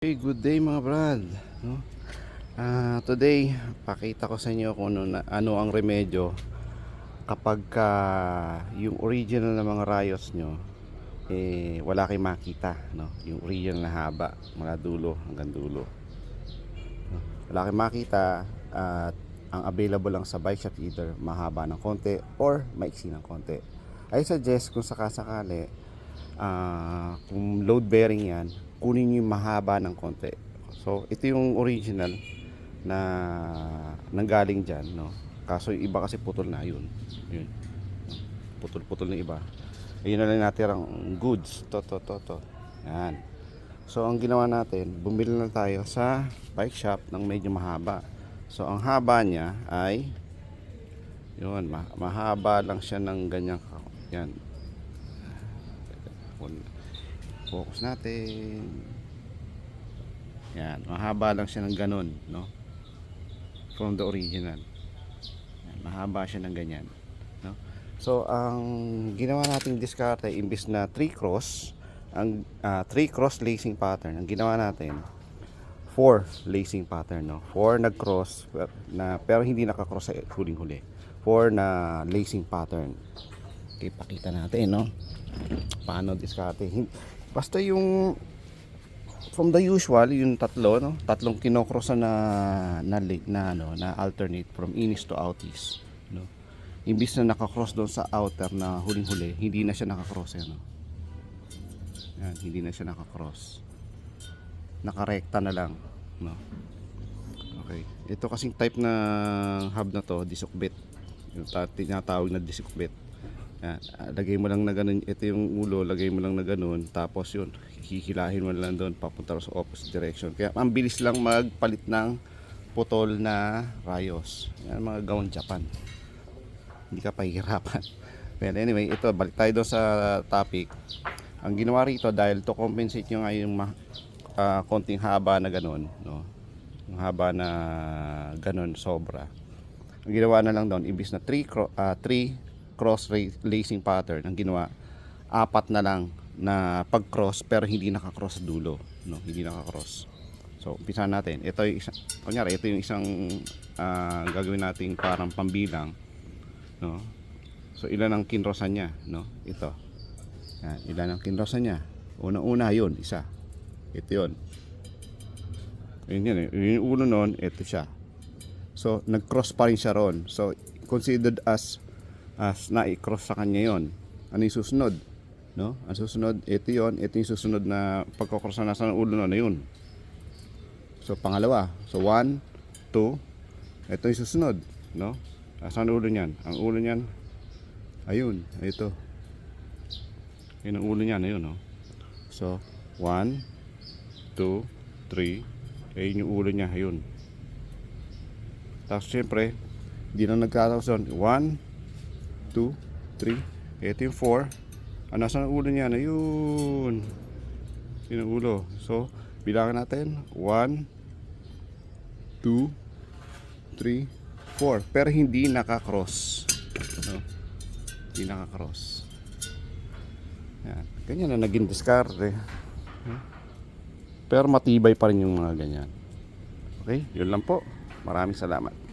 Hey, good day mga brad. No? Ah, today, pakita ko sa inyo kung ano, ano ang remedyo kapag ka yung original na mga rayos nyo eh wala kayong makita, no? Yung original na haba, mula dulo hanggang dulo. No? Wala kayong makita at ang available lang sa bike shop either mahaba ng konti or maiksi ng konti. I suggest kung sakasakali ah kung load bearing yan, kunin yung mahaba ng konti. So, ito yung original na nanggaling dyan, no? Kaso yung iba kasi putol na yun. Yun. Putol-putol na iba. Ayun na lang natin ang goods. To, to, to, to. Yan. So, ang ginawa natin, bumili na tayo sa bike shop ng medyo mahaba. So, ang haba niya ay yun, ma- mahaba lang siya ng ganyan. ka- Yan. Focus natin. Yan, mahaba lang siya ng ganun, no? From the original. Yan, mahaba siya ng ganyan, no? So, ang ginawa nating diskarte imbis na 3 cross, ang 3 cross lacing pattern, ang ginawa natin 4 lacing pattern, no? 4 nag-cross na pero hindi naka-cross sa huling-huli. 4 na lacing pattern. Okay, pakita natin, no? Paano diskarte. Basta yung from the usual, yung tatlo, no? Tatlong kinokrosa na na late na ano, na alternate from inis to outis, no? Imbis na nakakross doon sa outer na huling-huli, hindi na siya nakakross yan, no? Yan, hindi na siya nakakross. Nakarekta na lang, no? Okay. Ito kasing type na hub na to, disukbit. Yung ta- tinatawag na disukbit. Yan, ah, lagay mo lang na ganun, ito yung ulo, lagay mo lang na ganun, tapos yun, hihilahin mo lang doon, papunta sa opposite direction. Kaya ang bilis lang magpalit ng putol na rayos. Yan, mga gawang Japan. Hindi ka pahihirapan. Well, anyway, ito, balik tayo doon sa topic. Ang ginawa rito, dahil to compensate nyo nga yung ah, konting haba na ganun, no? Yung haba na ganun, sobra. Ang ginawa na lang doon, ibis na 3 cro- ah, three cross lacing pattern, ang ginawa, apat na lang na pag-cross pero hindi naka-cross dulo, no? Hindi naka-cross. So, umpisa natin. Ito yung isang, kunyari, ito yung isang ah, gagawin nating parang pambilang, no? So, ilan ang kinrosan niya, no? Ito. Yan, ilan ang kinrosan niya? Unang-una, yun, isa. Ito yun. Yun yun, eh. Yun yung ulo nun, ito siya. So, nag-cross pa rin siya ron. So, considered as as na-cross sa kanya yon. Ano yung susunod? No? Ang susunod, ito yon. Ito yung susunod na pagkakross na nasa ulo na, na yun. So, pangalawa. So, one, two. Ito yung susunod. No? Asan ulo niyan? Ang ulo niyan, ayun. Ito. Yun ang ulo niyan. Ayun, no? So, one, two, three. Ayun yung ulo niya. Ayun. Tapos syempre, hindi na nagkataos doon. 1, 2, 3. Ito yung 4. Ah, nasa ang ulo niya? Ayun. Yun ang ulo. So, bilangan natin. 1, 2, 3, 4. Pero hindi nakakross. No? Hindi nakakross. Yan. Ganyan na naging diskarte. Hmm? Pero matibay pa rin yung mga ganyan. Okay, yun lang po. Maraming salamat.